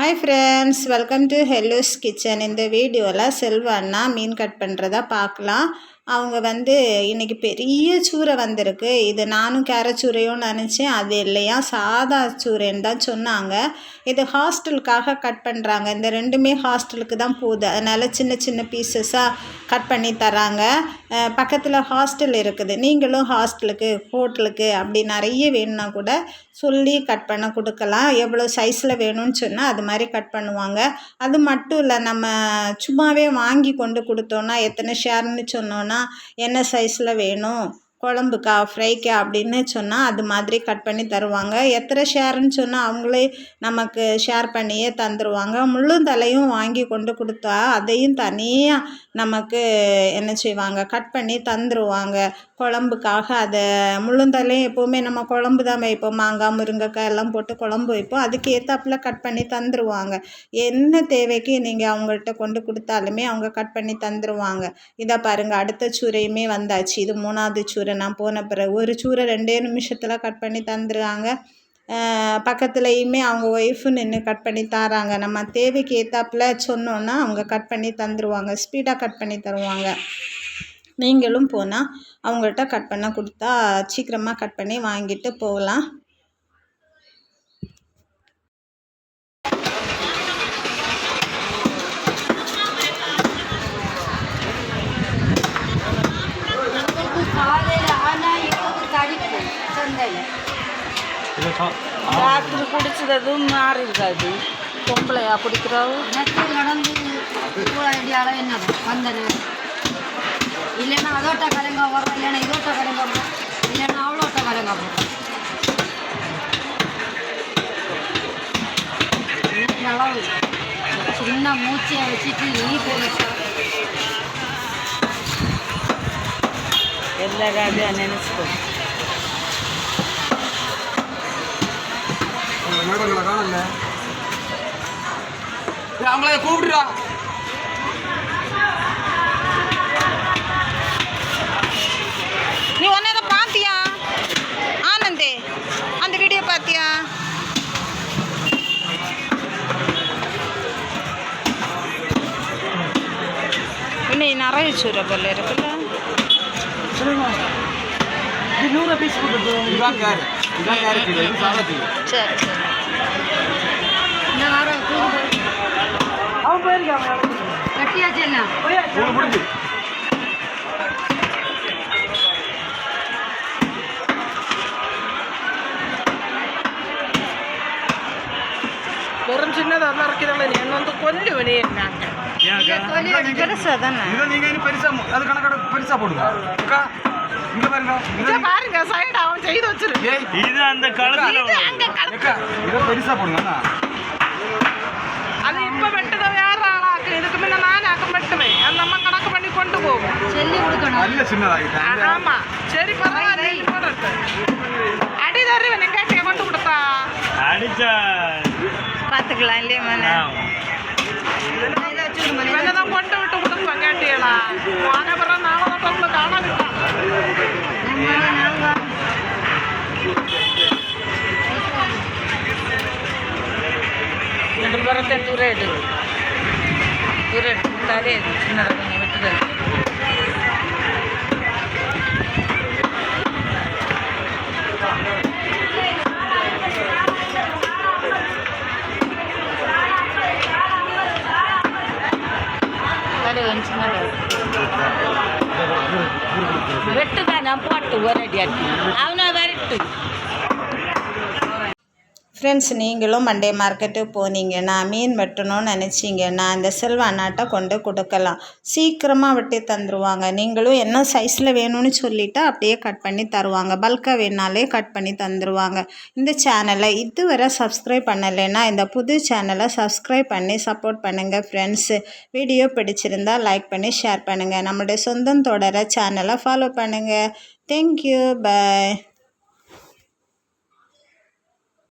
Hi friends welcome to hello's kitchen இந்த வீடியோவில் செல்வண்ணா மீன் cut பண்ணுறதா பார்க்கலாம் அவங்க வந்து இன்றைக்கி பெரிய சூறை வந்திருக்கு. இது நானும் கேரச்சூரையும் நினச்சேன். அது இல்லையா? சாதா சூரைன்னு தான் சொன்னாங்க. இது ஹாஸ்டலுக்காக கட் பண்ணுறாங்க இந்த ரெண்டுமே ஹாஸ்டலுக்கு தான் போகுது அதனால் சின்ன சின்ன பீசஸாக கட் பண்ணி தராங்க. பக்கத்தில் ஹாஸ்டல் இருக்குது. நீங்களும் ஹாஸ்டலுக்கு ஹோட்டலுக்கு அப்படி நிறைய வேணும்னா கூட சொல்லி கட் பண்ண கொடுக்கலாம். எவ்வளோ சைஸில் வேணும்னு சொன்னால் அது மாதிரி கட் பண்ணுவாங்க. அது மட்டும் இல்லை நம்ம சும்மாவே வாங்கி கொண்டு கொடுத்தோன்னா எத்தனை ஷேர்னு சொன்னோன்னா என்ன சைஸில் வேணும்? குழம்புக்கா ஃப்ரைக்கா அப்படின்னு சொன்னால் அது மாதிரி கட் பண்ணி தருவாங்க. எத்தனை ஷேருன்னு சொன்னால் அவங்களே நமக்கு ஷேர் பண்ணியே தந்துடுவாங்க முள்ளும் தலையும் வாங்கி கொண்டு கொடுத்தா அதையும் தனியாக நமக்கு என்ன செய்வாங்க? கட் பண்ணி தந்துடுவாங்க குழம்புக்காக அதை முள்ளுந்தலையும் எப்போவுமே நம்ம குழம்பு தான் வைப்போம். மாங்காய் முருங்கைக்காய் எல்லாம் போட்டு குழம்பு வைப்போம். அதுக்கு ஏற்றாப்பில் கட் பண்ணி தந்துடுவாங்க என்ன தேவைக்கு நீங்கள் அவங்கள்ட்ட கொண்டு கொடுத்தாலுமே அவங்க கட் பண்ணி தந்துடுவாங்க இதை பாருங்கள் அடுத்த சுரையுமே வந்தாச்சு. இது மூணாவது சூறை நான் போன பிறகு ஒரு சூரை ரெண்டே நிமிஷத்தில் கட் பண்ணி தந்துடுறாங்க பக்கத்துலேயுமே அவங்க ஒய்ஃபு நின்று கட் பண்ணி தராங்க. நம்ம தேவைக்கு ஏற்றாப்புல சொன்னோன்னா அவங்க கட் பண்ணி தந்துடுவாங்க ஸ்பீடாக கட் பண்ணி தருவாங்க. நீங்களும் போனால் அவங்கள்ட்ட கட் பண்ண கொடுத்தா சீக்கிரமாக கட் பண்ணி வாங்கிட்டு போகலாம். ராத்திரி குடிச்சதும் மாறி இருக்காது பொம்பளையா குடிக்கிறோம் நடந்து வேண்டிய அளவு என்னது வந்தது இல்லைன்னா அதோட்ட கலங்க வரும் இல்லைன்னா இதோட்ட கலங்க வரும் இல்லைன்னா அவ்வளோட்ட கலங்க வரும் அளவு சின்ன மூச்சையை வச்சுட்டு ஈ எல்லாரும் அப்படியே நினைச்சுக்கோ மேடங்களை காணல. அவங்கள கூப்பிடுறா. நீ ஒன்று அதை பார்த்தியா ஆனந்தே அந்த வீடியோ பார்த்தியா இன்னும் நிறைய சூற போல இருக்குல்ல. நூறு பீஸ் கொடுத்து இதான் இதான் சரி சரி. இந்த வாரம் தூக்கு அவன் போயிருக்காங்க கட்டியாச்சு எல்லாம் உங்களுக்கு முடிஞ்சு வெறும் சின்னதாக இருக்கிறவங்க நீ என்ன வந்து கொண்டு வெளியேறினாங்க பெருசாக தானே இதை நீங்க இன்னும் பெருசா மு- அது கணக்கட பெருசா போடுங்க அக்கா இங்க பாருங்க. இங்க பாருங்க சைடு அவன் செய்து வச்சிரு. இது அந்த காலத்துல அக்கா இதை பெருசா போடுங்க அண்ணா. அது இப்ப வெட்டுத வேற ஆளாக்கு? இதுக்கு முன்ன நான் ஆக்கம் வெட்டுவேன் அது நம்ம கணக்கு பண்ணி கொண்டு போவோம். சொல்லி கொடுக்கணும் நல்ல சின்னதாகிட்டேன் ஆமா. சரி பரவாயில்ல நீ போடட்டு அடி தருவேன் எங்காட்டிய கொண்டு கொடுத்தா? அடிச்சா பார்த்துக்கலாம் இல்லையா மன ஆமா. இவங்க தான் கொண்டு விட்டு கொடுப்பேன் கேட்டியலா வாங்க பிறகு ரெண்டு பேரத்தை தூர எடு தூர எடுத்தாலே சின்னதாக கொஞ்சம் விட்டுதல் வெட்டுதான் போட்டு ஒரடி அடி அவனை வரட்டு ஃப்ரெண்ட்ஸ் நீங்களும் மண்டே மார்க்கெட்டுக்கு போனீங்கன்னா மீன் வெட்டணும்னு நினச்சிங்கன்னா இந்த செல்வ அண்ணாட்ட கொண்டு கொடுக்கலாம். சீக்கிரமாக வெட்டி தந்துடுவாங்க நீங்களும் என்ன சைஸில் வேணும்னு சொல்லிவிட்டு அப்படியே கட் பண்ணி தருவாங்க. பல்காக வேணாலே கட் பண்ணி தந்துடுவாங்க இந்த சேனலை இதுவரை சப்ஸ்கிரைப் பண்ணலைன்னா இந்த புது சேனலை சப்ஸ்கிரைப் பண்ணி சப்போர்ட் பண்ணுங்கள் ஃப்ரெண்ட்ஸு வீடியோ பிடிச்சிருந்தா லைக் பண்ணி ஷேர் பண்ணுங்கள் நம்மளுடைய சொந்தம் தொடர சேனலை ஃபாலோ பண்ணுங்கள் தேங்க்யூ பாய்